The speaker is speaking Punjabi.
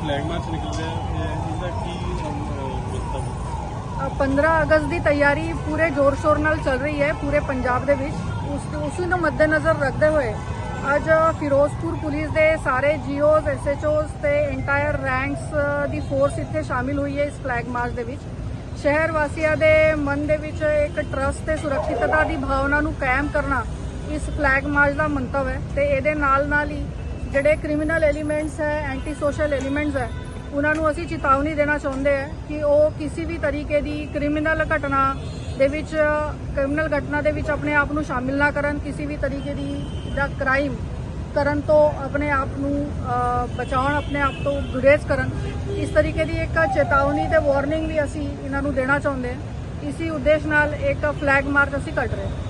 ਇਹ- ਇਹਦਾ ਕੀ ਮਤਲਬ 15 ਅਗਸਤ ਦੀ ਤਿਆਰੀ ਪੂਰੇ ਜ਼ੋਰ ਸ਼ੋਰ ਨਾਲ ਚੱਲ ਰਹੀ ਹੈ, ਪੂਰੇ ਪੰਜਾਬ ਦੇ ਵਿੱਚ। ਉਸ ਉਸੇ ਨੂੰ ਮੱਦੇਨਜ਼ਰ ਰੱਖਦੇ ਹੋਏ ਅੱਜ ਫਿਰੋਜ਼ਪੁਰ ਪੁਲਿਸ ਦੇ ਸਾਰੇ ਜੀਓਜ਼, ਐਸਐਚਓਜ਼ ਤੇ ਇੰਟਾਇਰ ਰੈਂਕਸ ਦੀ ਫੋਰਸ ਇੱਥੇ ਸ਼ਾਮਿਲ ਹੋਈ ਹੈ ਇਸ ਫਲੈਗ ਮਾਰਚ ਦੇ ਵਿੱਚ। ਸ਼ਹਿਰ ਵਾਸੀਆਂ ਦੇ ਮਨ ਦੇ ਵਿੱਚ ਇੱਕ ਟਰਸਟ ਤੇ ਸੁਰੱਖਿਅਤਤਾ ਦੀ ਭਾਵਨਾ ਨੂੰ ਕਾਇਮ ਕਰਨਾ ਇਸ ਫਲੈਗ ਮਾਰਚ ਦਾ ਮੰਤਵ ਹੈ ਤੇ ਇਹਦੇ ਨਾਲ ਨਾਲ ਹੀ ਜਿਹੜੇ ਕ੍ਰਿਮੀਨਲ ਐਲੀਮੈਂਟਸ ਹੈ ਐਂਟੀ ਸੋਸ਼ਲ ਐਲੀਮੈਂਟਸ ਹੈ, ਉਹਨਾਂ ਨੂੰ ਅਸੀਂ ਚੇਤਾਵਨੀ ਦੇਣਾ ਚਾਹੁੰਦੇ ਹਾਂ ਕਿ ਉਹ ਕਿਸੇ ਵੀ ਤਰੀਕੇ ਦੀ ਕ੍ਰਿਮੀਨਲ ਘਟਨਾ ਦੇ ਵਿੱਚ ਕ੍ਰਿਮੀਨਲ ਘਟਨਾ ਦੇ ਵਿੱਚ ਆਪਣੇ ਆਪ ਨੂੰ ਸ਼ਾਮਿਲ ਨਾ ਕਰਨ, ਕਿਸੇ ਵੀ ਤਰੀਕੇ ਦੀ ਦਾ ਕ੍ਰਾਈਮ ਕਰਨ ਤੋਂ ਆਪਣੇ ਆਪ ਨੂੰ ਬਚਾਉਣ, ਆਪਣੇ ਆਪ ਤੋਂ ਗੁਰੇਜ਼ ਕਰਨ, ਇਸ ਤਰੀਕੇ ਦੀ ਇੱਕ ਚੇਤਾਵਨੀ ਤੇ ਵਾਰਨਿੰਗ ਵੀ ਅਸੀਂ ਇਹਨਾਂ ਨੂੰ ਦੇਣਾ ਚਾਹੁੰਦੇ ਹਾਂ। ਇਸੀ ਉਦੇਸ਼ ਨਾਲ ਇੱਕ ਫਲੈਗ ਮਾਰਚ ਅਸੀਂ ਕੱਢ ਰਹੇ ਹਾਂ।